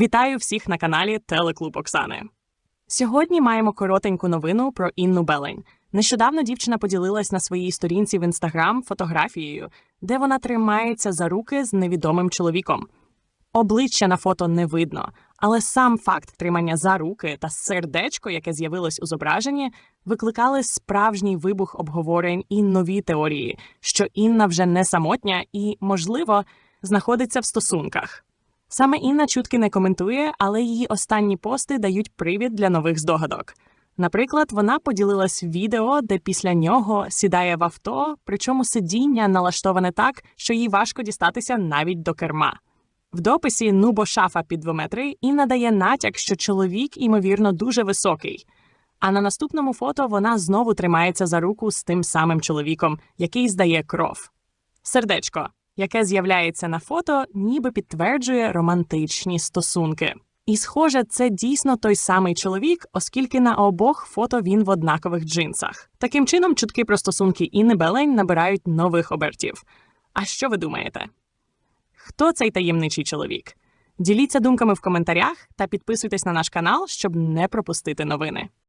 Вітаю всіх на каналі Телеклуб Оксани. Сьогодні маємо коротеньку новину про Інну Белень. Нещодавно дівчина поділилась на своїй сторінці в інстаграм фотографією, де вона тримається за руки з невідомим чоловіком. Обличчя на фото не видно, але сам факт тримання за руки та сердечко, яке з'явилось у зображенні, викликали справжній вибух обговорень і нові теорії, що Інна вже не самотня і, можливо, знаходиться в стосунках. Саме Інна чутки не коментує, але її останні пости дають привід для нових здогадок. Наприклад, вона поділилась відео, де після нього сідає в авто, причому сидіння налаштоване так, що їй важко дістатися навіть до керма. В дописі Нубо шафа під двометри Інна дає натяк, що чоловік, ймовірно, дуже високий. А на наступному фото вона знову тримається за руку з тим самим чоловіком, який здає кров. Сердечко, яке з'являється на фото, ніби підтверджує романтичні стосунки. І, схоже, це дійсно той самий чоловік, оскільки на обох фото він в однакових джинсах. Таким чином, чутки про стосунки Інни Белень набирають нових обертів. А що ви думаєте? Хто цей таємничий чоловік? Діліться думками в коментарях та підписуйтесь на наш канал, щоб не пропустити новини.